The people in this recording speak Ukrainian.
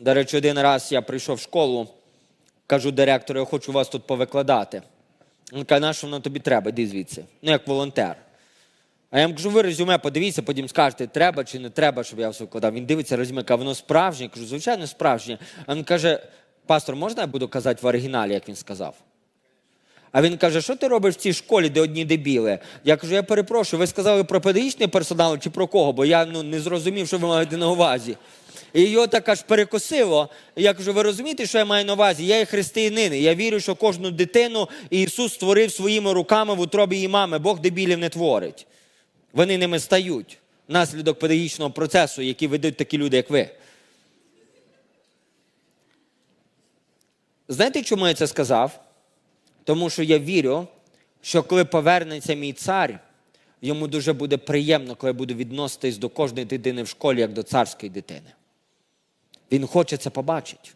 До речі, один раз я прийшов в школу, кажу директору, я хочу вас тут повикладати. Він каже, на що воно тобі треба, іди звідси. Ну, як волонтер. А я йому кажу, ви резюме подивіться, потім скажете, треба чи не треба, щоб я вас викладав. Він дивиться резюме, каже, воно справжнє. Я кажу, звичайно, справжнє. А він каже, пастор, можна я буду казати в оригіналі, як він сказав? А він каже, що ти робиш в цій школі, де одні дебіли? Я кажу, я перепрошую, ви сказали про педагогічний персонал чи про кого? Бо я ну, не зрозумів, що ви маєте на увазі. І його так аж перекосило. Я кажу, ви розумієте, що я маю на увазі? Я є християнин. Я вірю, що кожну дитину Ісус створив своїми руками в утробі її мами. Бог дебілів не творить. Вони ними стають. Наслідок педагогічного процесу, який ведуть такі люди, як ви. Знаєте, чому я це сказав? Тому що я вірю, що коли повернеться мій цар, йому дуже буде приємно, коли я буду відноситись до кожної дитини в школі, як до царської дитини. Він хоче це побачити.